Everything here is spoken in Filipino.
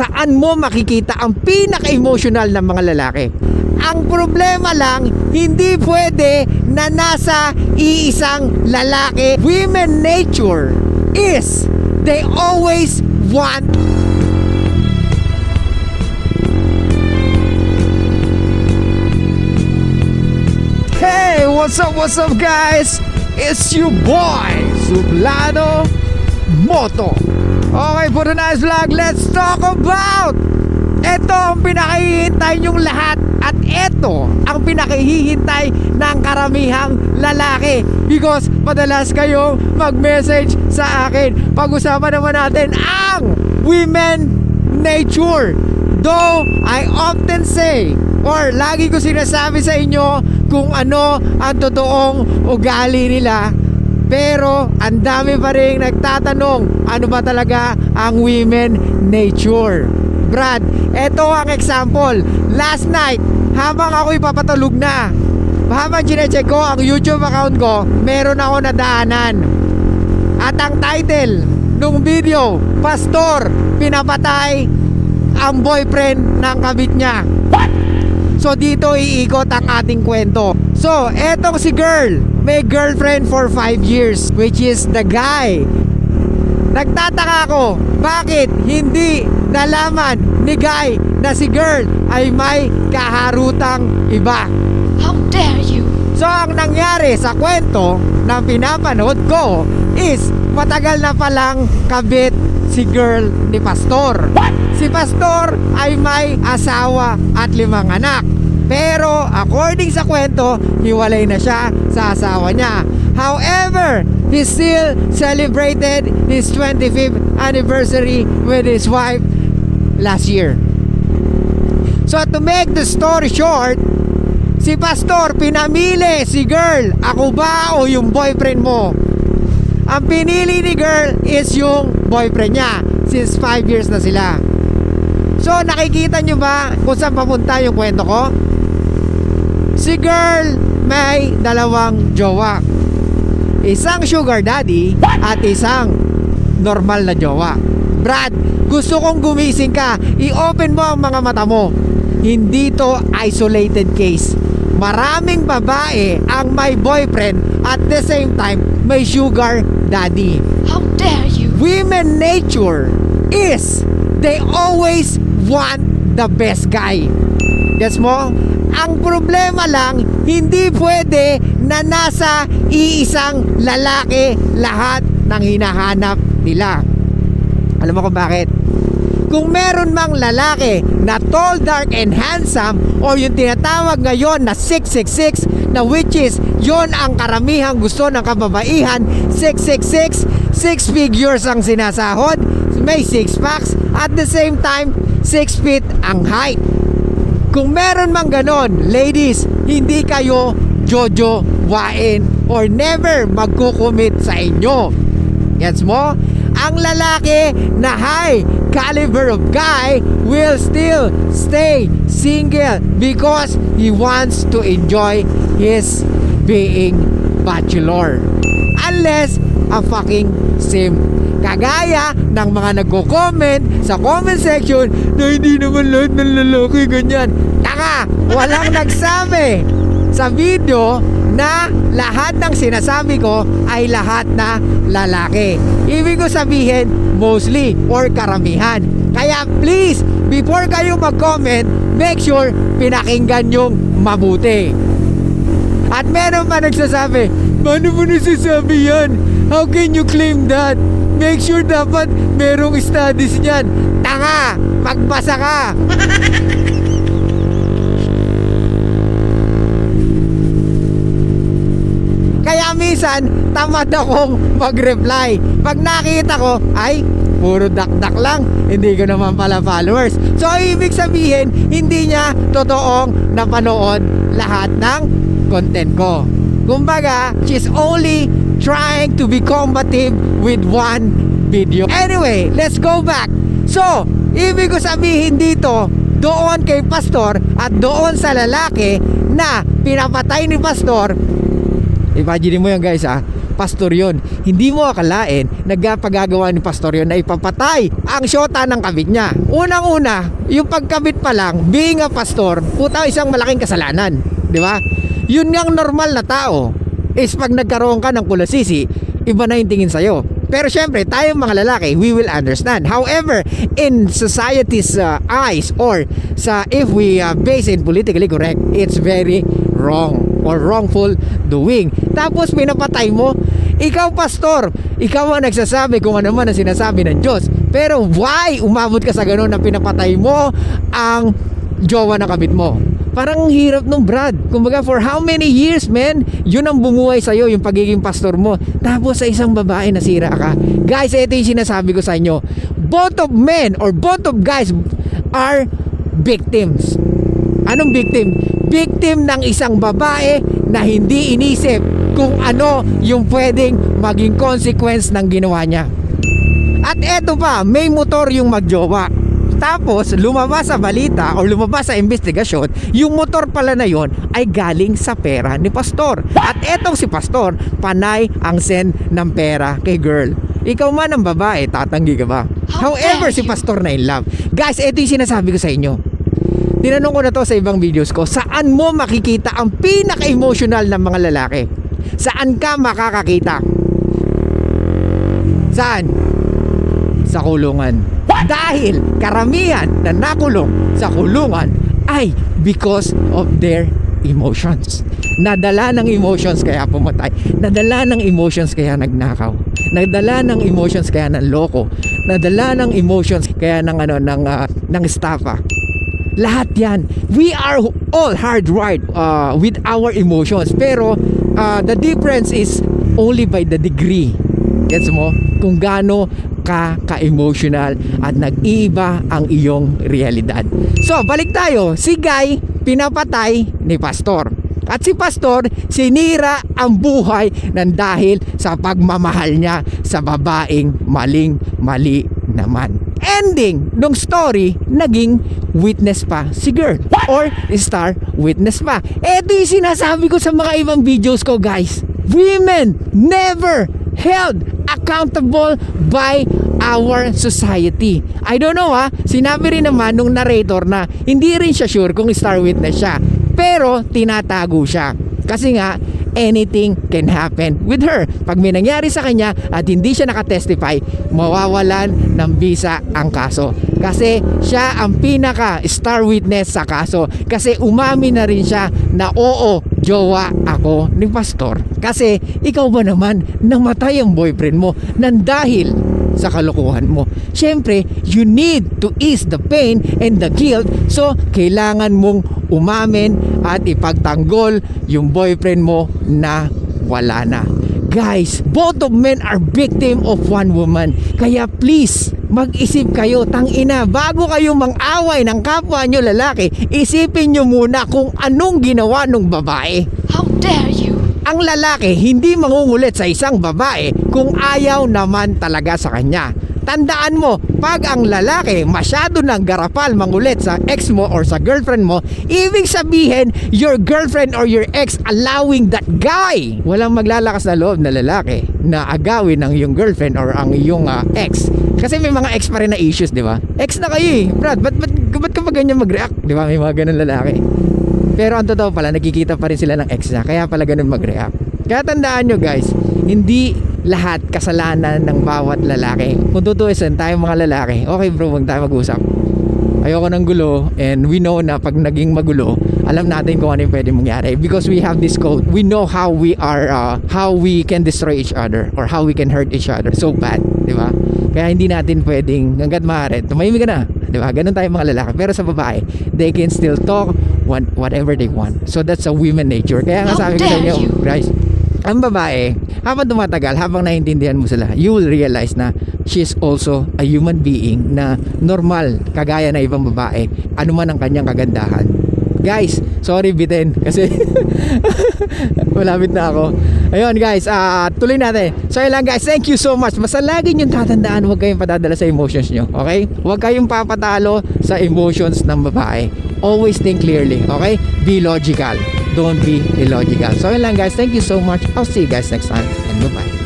saan mo makikita ang pinaka-emotional ng mga lalaki. Ang problema lang, hindi pwede na nasa iisang lalaki. Women nature is they always want Hey, what's up, what's up guys? It's your boy, Sublano Moto. Okay, for tonight's vlog, let's talk about ito ang pinakahihintay nyong lahat at ito ang pinakahihintay ng karamihang lalaki because madalas kayong mag-message sa akin. Pag-usapan naman natin ang women nature. Though I often say or lagi ko sinasabi sa inyo kung ano ang totoong ugali nila pero ang dami pa rin nagtatanong ano ba talaga ang women nature. Brad, eto ang example. Last night, habang ako'y papatulog na, habang chinecheck ko ang YouTube account ko, meron ako nadaanan. At ang title nung video, Pastor, pinapatay ang boyfriend ng kabit niya. So dito iikot ang ating kwento. So, etong si girl, may girlfriend for 5 years, which is the guy. Nagtataka ako, bakit hindi nalaman ni guy na si girl ay may kaharutang iba? How dare you! So ang nangyari sa kwento na pinapanood ko is matagal na palang kabit si girl ni Pastor. Si Pastor ay may asawa at limang anak. Pero according sa kwento, hiwalay na siya sa asawa niya. However, he still celebrated his 25th anniversary with his wife last year. So to make the story short, Si pastor, pinamili si girl. Ako ba o yung boyfriend mo? Ang pinili ni girl is yung boyfriend niya. Since 5 years na sila. So, nakikita nyo ba kung saan papunta yung kwento ko? Si girl may dalawang jowa. Isang sugar daddy at isang normal na jowa. Brad, gusto kong gumising ka. I-open mo ang mga mata mo. Hindi to isolated case. Maraming babae ang may boyfriend at the same time may sugar daddy. How dare you! Women nature is they always want the best guy. Gets mo? Ang problema lang, hindi pwede na nasa iisang lalaki lahat ng hinahanap nila. Alam mo kung bakit? Kung meron mang lalaki na tall, dark, and handsome or yung tinatawag ngayon na 666 na which is yon ang karamihang gusto ng kababaihan 666 6 figures ang sinasahod may 6 packs at the same time 6 feet ang height kung meron mang ganon ladies hindi kayo jojo wain or never magkukumit sa inyo Gets mo? Ang lalaki na high caliber of guy will still stay single because he wants to enjoy his being bachelor. Unless a fucking sim. Kagaya ng mga nagko-comment sa comment section na hindi naman lahat ng lalaki ganyan. Taka! Walang nagsabi sa video na lahat ng sinasabi ko ay lahat na lalaki. Ibig ko sabihin, mostly or karamihan. Kaya please, before kayo mag-comment, make sure pinakinggan yung mabuti. At meron pa nagsasabi, paano mo nasasabi yan? How can you claim that? Make sure dapat merong studies niyan. Tanga! Magbasa ka! Kaya minsan, tamad akong mag-reply. Pag nakita ko, ay, puro dakdak lang. Hindi ko naman pala followers. So, ibig sabihin, hindi niya totoong napanood lahat ng content ko. Kumbaga, she's only trying to be combative with one video. Anyway, let's go back. So, ibig ko sabihin dito, doon kay pastor at doon sa lalaki na pinapatay ni pastor Imagine mo yan guys ah. pastor yon. Hindi mo akalain nagpagagawa ni pastor yon na ipapatay ang syota ng kabit niya. Unang-una, yung pagkabit pa lang, being a pastor, puta isang malaking kasalanan. Di ba? Yun nga ang normal na tao is pag nagkaroon ka ng kulasisi, iba na yung tingin sa'yo. Pero syempre, tayo mga lalaki, we will understand. However, in society's uh, eyes or sa if we uh, base it politically correct, it's very wrong or wrongful doing. Tapos pinapatay mo, ikaw pastor, ikaw ang nagsasabi kung ano man ang sinasabi ng Diyos. Pero why umabot ka sa ganun na pinapatay mo ang jowa na kabit mo? Parang ang hirap nung Brad. Kumbaga for how many years man, yun ang bumuhay sa'yo, yung pagiging pastor mo. Tapos sa isang babae nasira ka. Guys, ito yung sinasabi ko sa inyo. Both of men or both of guys are victims. Anong victim? Victim ng isang babae na hindi inisip kung ano yung pwedeng maging consequence ng ginawa niya. At eto pa, may motor yung magjowa. Tapos, lumabas sa balita o lumabas sa investigasyon, yung motor pala na yon ay galing sa pera ni Pastor. At etong si Pastor, panay ang send ng pera kay girl. Ikaw man ang babae, tatanggi ka ba? How However, si. Pastor na in love. Guys, ito yung sinasabi ko sa inyo. Tinanong ko na to sa ibang videos ko, saan mo makikita ang pinaka-emotional ng mga lalaki? Saan ka makakakita? Saan? Sa kulungan. Dahil karamihan na nakulong sa kulungan ay because of their emotions. Nadala ng emotions kaya pumatay. Nadala ng emotions kaya nagnakaw. Nadala ng emotions kaya nanloko. Nadala ng emotions kaya ng ano ng ah, ng estafa. Lahat yan. We are all hardwired uh, with our emotions. Pero uh, the difference is only by the degree. Gets mo? Kung gaano ka ka-emotional at nag-iiba ang iyong realidad. So, balik tayo. Si Guy, pinapatay ni Pastor. At si Pastor, sinira ang buhay ng dahil sa pagmamahal niya sa babaeng maling-mali naman. Ending nung story, naging witness pa si girl or star witness pa. Ito yung sinasabi ko sa mga ibang videos ko guys. Women never held accountable by our society. I don't know ha, sinabi rin naman nung narrator na hindi rin siya sure kung star witness siya. Pero tinatago siya. Kasi nga, anything can happen with her. Pag may nangyari sa kanya at hindi siya nakatestify, mawawalan ng visa ang kaso. Kasi siya ang pinaka star witness sa kaso. Kasi umami na rin siya na oo, jowa ako ni pastor. Kasi ikaw ba naman namatay ang boyfriend mo nang dahil sa kalokohan mo. Siyempre, you need to ease the pain and the guilt so kailangan mong umamin at ipagtanggol yung boyfriend mo na wala na. Guys, both of men are victim of one woman. Kaya please, mag-isip kayo, tangina, bago kayo mang-away ng kapwa nyo lalaki, isipin nyo muna kung anong ginawa ng babae How dare you? ang lalaki hindi mangungulit sa isang babae kung ayaw naman talaga sa kanya. Tandaan mo, pag ang lalaki masyado ng garapal mangulit sa ex mo or sa girlfriend mo, ibig sabihin, your girlfriend or your ex allowing that guy. Walang maglalakas na loob na lalaki na agawin ng iyong girlfriend or ang iyong ah, ex. Kasi may mga ex pa rin na issues, di ba? Ex na kayo eh. Brad, ba't, ba't, ba't ka ba ganyan mag-react? Di ba? May mga ganun lalaki. Pero ang totoo pala, nakikita pa rin sila ng ex niya. Kaya pala ganun mag-react. Kaya tandaan nyo guys, hindi lahat kasalanan ng bawat lalaki. Kung tutuusin tayo mga lalaki, okay bro, huwag tayo mag-usap. Ayoko ng gulo and we know na pag naging magulo, alam natin kung ano yung pwede mangyari because we have this code. We know how we are, uh, how we can destroy each other or how we can hurt each other so bad, di ba? Kaya hindi natin pwedeng hanggat maaari, tumahimik ka na, di ba? Ganun tayo mga lalaki. Pero sa babae, they can still talk what, whatever they want. So that's a women nature. Kaya nga sabi ko sa inyo, guys, ang babae, habang tumatagal, habang naiintindihan mo sila, you will realize na she's also a human being na normal, kagaya na ibang babae, ano man ang kanyang kagandahan. Guys, sorry bitin kasi malapit na ako. Ayun guys, ah tuloy natin. So yun lang guys, thank you so much. Basta lagi nyo tatandaan, huwag kayong padadala sa emotions nyo. Okay? Huwag kayong papatalo sa emotions ng babae. Always think clearly. Okay? Be logical. Don't be illogical. So yun lang guys, thank you so much. I'll see you guys next time and bye-bye.